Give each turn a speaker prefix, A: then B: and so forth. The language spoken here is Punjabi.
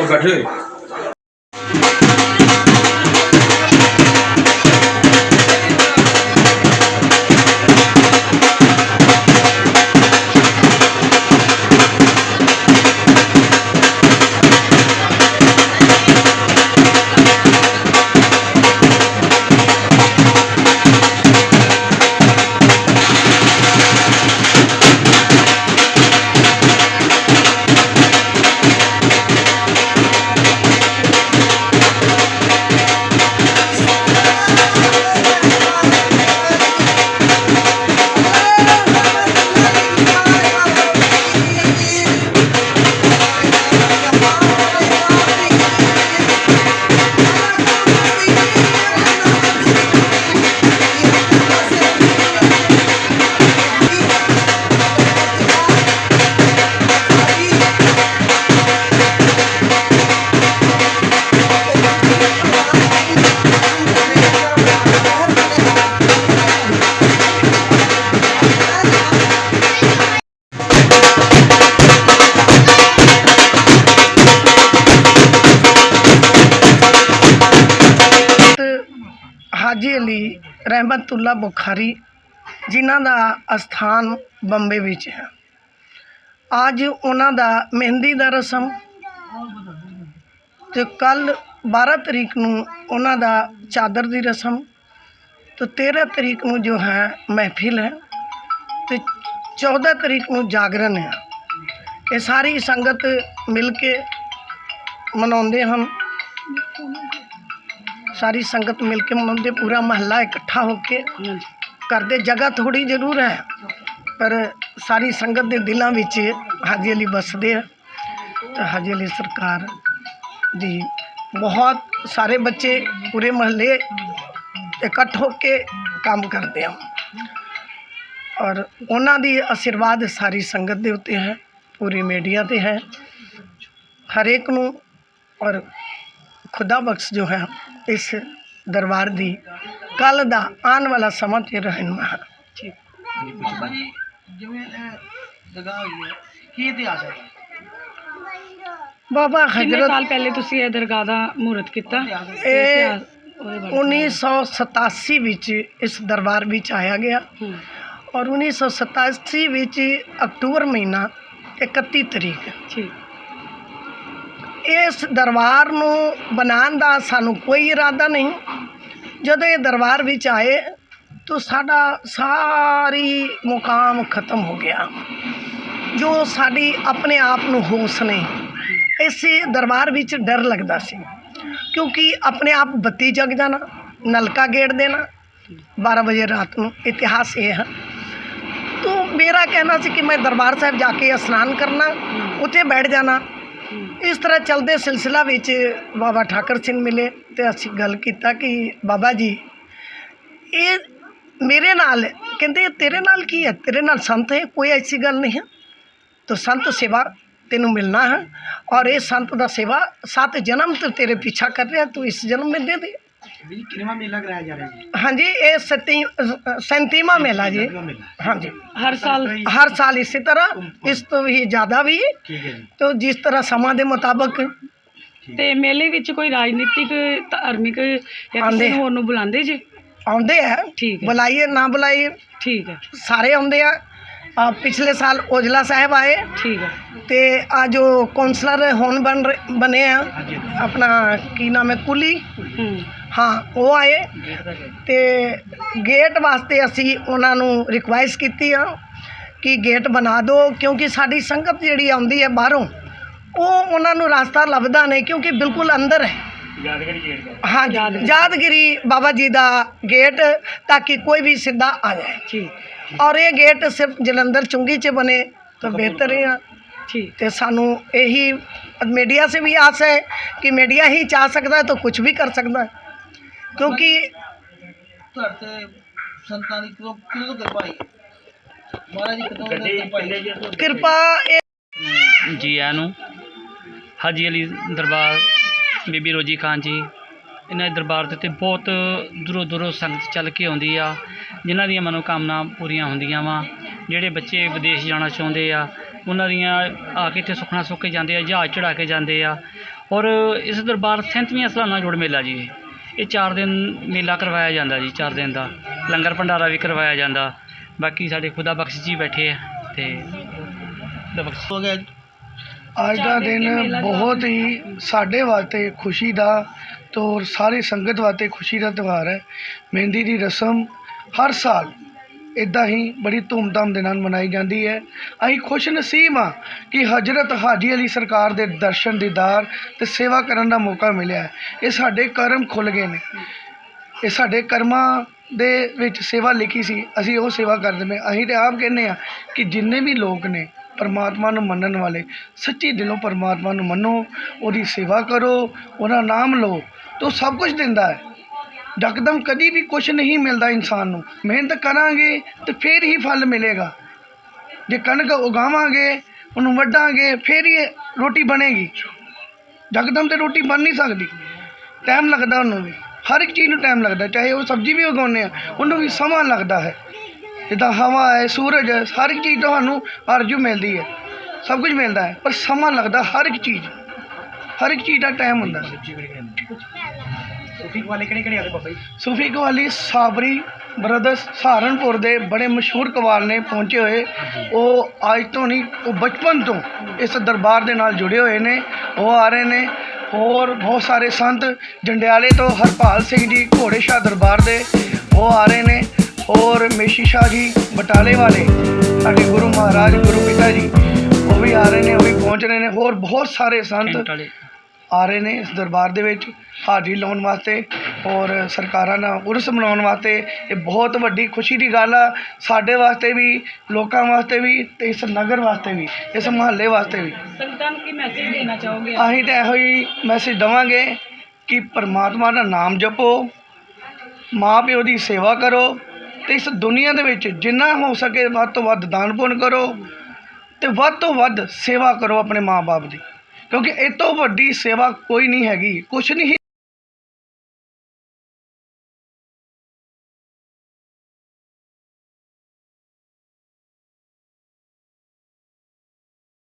A: 我反对
B: ਹਾਜੀ ਅਲੀ ਰਹਿਮਤੁੱਲਾ ਬੁਖਾਰੀ, ਜਿਨ੍ਹਾਂ ਦਾ ਅਸਥਾਨ ਬੰਬੇ ਵਿੱਚ ਹੈ। ਅੱਜ ਉਹਨਾਂ ਦਾ ਮਹਿੰਦੀ ਦਾ ਰਸਮ ਤੇ ਕੱਲ 12 ਤਰੀਕ ਨੂੰ ਉਹਨਾਂ ਦਾ ਚਾਦਰ ਦੀ ਰਸਮ ਤੇ 13 ਤਰੀਕ ਨੂੰ ਜੋ ਹੈ ਮਹਿਫਿਲ ਹੈ ਤੇ 14 ਤਰੀਕ ਨੂੰ ਜਾਗਰਣ ਹੈ। ਇਹ ਸਾਰੀ ਸੰਗਤ ਮਿਲ ਕੇ ਮਨਾਉਂਦੇ ਹਨ। ਸਾਰੀ ਸੰਗਤ ਮਿਲ ਕੇ ਮਨਾਉਂਦੇ ਪੂਰਾ ਮਹੱਲਾ ਇਕੱਠਾ ਹੋ ਕੇ ਕਰਦੇ ਜਗ੍ਹਾ ਥੋੜੀ ਜ਼ਰੂਰ ਹੈ, ਪਰ ਸਾਰੀ ਸੰਗਤ ਦੇ ਦਿਲਾਂ ਵਿੱਚ ਹਾਜੀ ਅਲੀ ਵਸਦੇ ਆ ਤਾਂ ਹਾਜੀ ਅਲੀ ਸਰਕਾਰ ਦੀ ਬਹੁਤ ਸਾਰੇ ਬੱਚੇ ਪੂਰੇ ਮਹੱਲੇ ਇਕੱਠ ਹੋ ਕੇ ਕੰਮ ਕਰਦੇ ਆ। ਔਰ ਉਹਨਾਂ ਦੀ ਆਸ਼ੀਰਵਾਦ ਸਾਰੀ ਸੰਗਤ ਦੇ ਉੱਤੇ ਹੈ, ਪੂਰੀ ਮੀਡੀਆ ਤੇ ਹੈ। ਹਰੇਕ ਨੂੰ ਔਰ ਖੁਦਾ ਬਖਸ਼ ਜੋ ਹੈ ਇਸ ਦਰਬਾਰ ਦੀ ਕੱਲ ਦਾ ਆਉਣ ਵਾਲਾ ਸਮਾਂ ਤੇ ਰਹਿਨਮਾ ਹੈ
C: ਬਾਬਾ ਜੀ ਜਿਵੇਂ ਇਹ ਜਗ੍ਹਾ ਹੋਈ ਹੈ ਕੀ ਇਤਿਹਾਸ ਹੈ?
B: ਬਾਬਾ
D: ਕਿੰਨੇ
B: ਹਜ਼ਰਤ
D: ਸਾਲ ਪਹਿਲੇ ਤੁਸੀਂ ਇਹ ਦਰਗਾਹ ਦਾ ਮਹੂਰਤ ਕੀਤਾ?
B: ਇਹ
D: ਉਹਦੇ ਬਾਰੇ
B: 1987 ਵਿੱਚ ਇਸ ਦਰਬਾਰ ਵਿੱਚ ਆਇਆ ਗਿਆ
D: ਹੂੰ।
B: ਔਰ 1987 ਵਿੱਚ ਅਕਤੂਬਰ ਮਹੀਨਾ 31 ਤਰੀਕ।
D: ਠੀਕ।
B: ਇਸ ਦਰਬਾਰ ਨੂੰ ਬਣਾਉਣ ਦਾ ਸਾਨੂੰ ਕੋਈ ਇਰਾਦਾ ਨਹੀਂ। ਜਦੋਂ ਇਹ ਦਰਬਾਰ ਵਿੱਚ ਆਏ, ਤਾਂ ਸਾਡਾ ਸਾਰੀ ਮੁਕਾਮ ਖਤਮ ਹੋ ਗਿਆ। ਜੋ ਸਾਡੀ ਆਪਣੇ ਆਪ ਨੂੰ ਹੋਸ਼ ਨਹੀਂ, ਇਸੇ ਦਰਬਾਰ ਵਿੱਚ ਡਰ ਲੱਗਦਾ ਸੀ। ਕਿਉਂਕਿ ਆਪਣੇ ਆਪ ਬੱਤੀ ਜਗ ਜਾਣਾ, ਨਲਕਾ ਗੇੜ ਦੇਣਾ 12 ਵਜੇ ਰਾਤ ਨੂੰ ਇਤਿਹਾਸ ਇਹ ਹੈ। ਤੋ ਮੇਰਾ ਕਹਿਣਾ ਸੀ ਕਿ ਮੈਂ ਦਰਬਾਰ ਸਾਹਿਬ ਜਾ ਕੇ ਇਸ਼ਨਾਨ ਕਰਨਾ, ਉੱਥੇ ਬੈਠ ਜਾਣਾ ਇਸ ਤਰ੍ਹਾਂ ਚੱਲਦੇ ਸਿਲਸਿਲਾ ਵਿੱਚ ਬਾਬਾ ਠਾਕਰ ਸਿੰਘ ਮਿਲੇ ਤੇ ਅਸੀਂ ਗੱਲ ਕੀਤਾ ਕਿ ਬਾਬਾ ਜੀ, ਇਹ ਮੇਰੇ ਨਾਲ, ਕਹਿੰਦੇ ਤੇਰੇ ਨਾਲ ਕੀ ਹੈ? ਤੇਰੇ ਨਾਲ ਸੰਤ ਹੈ? ਕੋਈ ਐਸੀ ਗੱਲ ਨਹੀਂ ਹੈ। ਤੋ ਸੰਤ ਸੇਵਾ ਤੈਨੂੰ ਮਿਲਣਾ ਹੈ। ਔਰ ਇਹ ਸੰਤ ਦਾ ਸੇਵਾ ਸੱਤ ਜਨਮ ਤੋਂ ਤੇਰੇ ਪਿੱਛਾ ਕਰ
C: ਰਿਹਾ, ਤੂੰ ਇਸ ਜਨਮ ਵਿੱਚ ਦੇ ਦੇ।
B: हाँ जी? ये सैंतीमा मेला जी। हाँ जी।
D: हर साल।
B: हर साल इसी तरह इस तो ही ज़्यादा भी। तो जिस तरह समा
D: के मुताबिक। मेले विच
B: कोई राजनीतिक
D: धार्मिक बुलाए
B: बुलाइए ना बुलाइए।
D: ठीक है।
B: सारे आते हैं। पिछले साल ओजला साहब आए। ठीक
D: है। ते
B: आ जो कौंसलर हूँ बन बने हैं। अपना की
C: नाम
B: है कुली। हम्म। ਹਾਂ ਉਹ ਆਏ
C: ਅਤੇ ਗੇਟ।
B: ਵਾਸਤੇ ਅਸੀਂ ਉਹਨਾਂ ਨੂੰ ਰਿਕੁਐਸਟ ਕੀਤੀ ਆ ਕਿ ਗੇਟ ਬਣਾ ਦਿਓ ਕਿਉਂਕਿ ਸਾਡੀ ਸੰਗਤ ਜਿਹੜੀ ਆਉਂਦੀ ਹੈ ਬਾਹਰੋਂ ਉਹ ਉਹਨਾਂ ਨੂੰ ਰਸਤਾ ਲੱਭਦਾ ਨਹੀਂ ਕਿਉਂਕਿ ਬਿਲਕੁਲ ਅੰਦਰ ਹੈ। ਹਾਂ ਯਾਦਗਿਰੀ। ਬਾਬਾ ਜੀ ਦਾ ਗੇਟ ਤਾਂ ਕਿ ਕੋਈ ਵੀ ਸਿੱਧਾ ਆ ਜਾਏ। ਔਰ ਇਹ ਗੇਟ ਸਿਰਫ ਜਲੰਧਰ ਚੁੰਗੀ 'ਚ ਬਣੇ ਤਾਂ ਬਿਹਤਰ ਹੈ
D: ਜੀ।
B: ਤੇ ਸਾਨੂੰ ਇਹੀ ਮੀਡੀਆ ਸੇ ਵੀ ਆਸ ਹੈ ਕਿ ਮੀਡੀਆ ਹੀ ਚਾਹ ਸਕਦਾ ਹੈ ਤਾਂ ਕੁਝ ਵੀ ਕਰ ਸਕਦਾ ਹੈ। ਕਿਉਂਕਿ
C: ਤੁਹਾਡੇ ਸੰਤਾਂ ਦੀ ਕਿਰੋ ਕਿਰਪਾ ਹੈ ਕਿਰਪਾ
B: ਹੈ ਕਿਰਪਾ
E: ਜੀ ਆਇਆਂ ਨੂੰ ਹਾਜੀ ਅਲੀ ਦਰਬਾਰ ਬੀਬੀ ਰੋਜੀ ਖਾਨ ਜੀ ਇਹਨਾਂ ਦੇ ਦਰਬਾਰ ਦੇ ਉੱਤੇ ਬਹੁਤ ਦੂਰੋਂ ਦੂਰੋਂ ਸੰਗਤ ਚੱਲ ਕੇ ਆਉਂਦੀ ਆ ਜਿਨ੍ਹਾਂ ਦੀਆਂ ਮਨੋਕਾਮਨਾ ਪੂਰੀਆਂ ਹੁੰਦੀਆਂ ਵਾ। ਜਿਹੜੇ ਬੱਚੇ ਵਿਦੇਸ਼ ਜਾਣਾ ਚਾਹੁੰਦੇ ਆ ਉਹਨਾਂ ਦੀਆਂ ਆ ਕੇ ਇੱਥੇ ਸੁਖਣਾ ਸੁੱਕ ਕੇ ਜਾਂਦੇ ਆ ਜਹਾਜ਼ ਚੜਾ ਕੇ ਜਾਂਦੇ ਆ। ਔਰ ਇਸ ਦਰਬਾਰ 37ਵੀਂ ਸਾਲਾਨਾ ਜੋੜ ਮੇਲਾ ਜੀ ਇਹ। 4 ਦਿਨ ਮੇਲਾ ਕਰਵਾਇਆ ਜਾਂਦਾ ਜੀ 4 ਦਿਨ ਦਾ। ਲੰਗਰ ਭੰਡਾਰਾ ਵੀ ਕਰਵਾਇਆ ਜਾਂਦਾ। ਬਾਕੀ ਸਾਡੇ ਖੁਦਾ ਬਖਸ਼ ਜੀ ਬੈਠੇ ਆ ਤੇ ਖੁਦਾ ਬਖਸ਼
C: ਹੋ ਗਿਆ
F: ਅੱਜ ਦਾ ਦਿਨ ਬਹੁਤ ਹੀ ਸਾਡੇ ਵਾਸਤੇ ਖੁਸ਼ੀ ਦਾ ਤੇ ਔਰ ਸਾਰੀ ਸੰਗਤ ਵਾਸਤੇ ਖੁਸ਼ੀ ਦਾ ਤਿਉਹਾਰ ਹੈ। ਮਹਿੰਦੀ ਦੀ ਰਸਮ ਹਰ ਸਾਲ ਇੱਦਾਂ ਹੀ ਬੜੀ ਧੂਮਧਾਮ ਦੇ ਨਾਲ ਮਨਾਈ ਜਾਂਦੀ ਹੈ। ਅਸੀਂ ਖੁਸ਼ ਨਸੀਬ ਹਾਂ ਕਿ ਹਜ਼ਰਤ ਹਾਜੀ ਅਲੀ ਸਰਕਾਰ ਦੇ ਦਰਸ਼ਨ ਦੀਦਾਰ ਅਤੇ ਸੇਵਾ ਕਰਨ ਦਾ ਮੌਕਾ ਮਿਲਿਆ ਇਹ ਸਾਡੇ ਕਰਮ ਖੁੱਲ੍ਹ ਗਏ ਨੇ। ਇਹ ਸਾਡੇ ਕਰਮਾਂ ਦੇ ਵਿੱਚ ਸੇਵਾ ਲਿਖੀ ਸੀ। ਅਸੀਂ ਉਹ ਸੇਵਾ ਕਰਦੇ ਪਏ ਅਸੀਂ ਤਾਂ ਆਪ ਕਹਿੰਦੇ ਹਾਂ ਕਿ ਜਿੰਨੇ ਵੀ ਲੋਕ ਨੇ ਪਰਮਾਤਮਾ ਨੂੰ ਮੰਨਣ ਵਾਲੇ, ਸੱਚੀ ਦਿਲੋਂ ਪਰਮਾਤਮਾ ਨੂੰ ਮੰਨੋ, ਉਹਦੀ ਸੇਵਾ ਕਰੋ, ਉਹਦਾ ਨਾਮ ਲਓ, ਤਾਂ ਉਹ ਸਭ ਕੁਝ ਦਿੰਦਾ ਹੈ। ਯਕਦਮ ਕਦੀ ਵੀ ਕੁਝ ਨਹੀਂ ਮਿਲਦਾ ਇਨਸਾਨ ਨੂੰ। ਮਿਹਨਤ ਕਰਾਂਗੇ ਤਾਂ ਫਿਰ ਹੀ ਫਲ ਮਿਲੇਗਾ। ਜੇ ਕਣਕ ਉਗਾਵਾਂਗੇ, ਉਹਨੂੰ ਵੱਢਾਂਗੇ, ਫਿਰ ਹੀ ਰੋਟੀ ਬਣੇਗੀ। ਯਕਦਮ ਤੇ ਰੋਟੀ ਬਣ ਨਹੀਂ ਸਕਦੀ। ਟਾਈਮ ਲੱਗਦਾ ਉਹਨੂੰ ਵੀ। ਹਰ ਇੱਕ ਚੀਜ਼ ਨੂੰ ਟਾਈਮ ਲੱਗਦਾ। ਚਾਹੇ ਉਹ ਸਬਜ਼ੀ ਵੀ ਉਗਾਉਂਦੇ ਆ, ਉਹਨੂੰ ਵੀ ਸਮਾਂ ਲੱਗਦਾ ਹੈ। ਜਿੱਦਾਂ ਹਵਾ ਹੈ, ਸੂਰਜ ਹੈ, ਹਰ ਇੱਕ ਚੀਜ਼ ਤੁਹਾਨੂੰ ਅਰਜੂ ਮਿਲਦੀ ਹੈ। ਸਭ ਕੁਝ ਮਿਲਦਾ ਹੈ। ਪਰ ਸਮਾਂ ਲੱਗਦਾ ਹਰ ਇੱਕ ਚੀਜ਼। ਹਰ ਇੱਕ ਚੀਜ਼ ਦਾ ਟਾਈਮ ਹੁੰਦਾ
A: ਸੂਫੀ ਵਾਲੇ ਕਿਹੜੇ ਕਿਹੜੇ ਆਲੇ ਬਾਬਾ ਜੀ?
F: ਸੂਫੀ ਕਵਾਲੀ ਸਾਬਰੀ ਬ੍ਰਦਰਸ ਸਹਾਰਨਪੁਰ ਦੇ ਬੜੇ ਮਸ਼ਹੂਰ ਕਵਾਲ ਨੇ ਪਹੁੰਚੇ ਹੋਏ। ਉਹ ਅੱਜ ਤੋਂ ਨਹੀਂ ਉਹ ਬਚਪਨ ਤੋਂ ਇਸ ਦਰਬਾਰ ਦੇ ਨਾਲ ਜੁੜੇ ਹੋਏ ਨੇ। ਉਹ ਆ ਰਹੇ ਨੇ। ਹੋਰ ਬਹੁਤ ਸਾਰੇ ਸੰਤ ਜੰਡਿਆਲੇ ਤੋਂ ਹਰਪਾਲ ਸਿੰਘ ਜੀ ਘੋੜੇ ਸ਼ਾਹ ਦਰਬਾਰ ਦੇ ਉਹ ਆ ਰਹੇ ਨੇ। ਹੋਰ ਮੇਸ਼ੀ ਸ਼ਾਹ ਜੀ ਬਟਾਲੇ ਵਾਲੇ ਸਾਡੇ ਗੁਰੂ ਮਹਾਰਾਜ ਗੁਰੂ ਪਿਤਾ ਜੀ ਉਹ ਵੀ ਆ ਰਹੇ ਨੇ ਉਹ ਵੀ ਪਹੁੰਚ ਰਹੇ ਨੇ। ਹੋਰ ਬਹੁਤ ਸਾਰੇ ਸੰਤ ਆ ਰਹੇ ਨੇ ਇਸ ਦਰਬਾਰ ਦੇ ਵਿੱਚ। ਹਾਜ਼ਰੀ ਲਾਉਣ ਵਾਸਤੇ ਔਰ ਸਰਕਾਰਾਂ ਨਾਲ ਉਰਸ ਮਨਾਉਣ ਵਾਸਤੇ ਇਹ ਬਹੁਤ ਵੱਡੀ ਖੁਸ਼ੀ ਦੀ ਗੱਲ ਆ। ਸਾਡੇ ਵਾਸਤੇ ਵੀ ਲੋਕਾਂ ਵਾਸਤੇ ਵੀ ਤੇ ਇਸ ਨਗਰ ਵਾਸਤੇ ਵੀ ਇਸ ਮੁਹੱਲੇ ਵਾਸਤੇ ਵੀ।
D: ਸੰਗਤਾਂ ਨੂੰ ਕੀ ਮੈਸੇਜ ਦੇਣਾ ਚਾਹੋਗੇ?
F: ਅਸੀਂ ਤਾਂ ਇਹੋ ਹੀ ਮੈਸੇਜ ਦਵਾਂਗੇ ਕਿ ਪਰਮਾਤਮਾ ਦਾ ਨਾਮ ਜਪੋ ਮਾਂ ਪਿਓ ਦੀ ਸੇਵਾ ਕਰੋ ਤੇ ਇਸ ਦੁਨੀਆ ਦੇ ਵਿੱਚ ਜਿੰਨਾ ਹੋ ਸਕੇ ਵੱਧ ਤੋਂ ਵੱਧ ਦਾਨ ਪੁੰਨ ਕਰੋ ਤੇ ਵੱਧ ਤੋਂ ਵੱਧ ਸੇਵਾ ਕਰੋ ਆਪਣੇ ਮਾਂ-ਬਾਪ ਦੀ। ਕਿਉਂਕਿ ਇਹ ਤੋਂ ਵੱਡੀ ਸੇਵਾ ਕੋਈ ਨਹੀਂ ਹੈਗੀ ਕੁਛ ਨਹੀਂ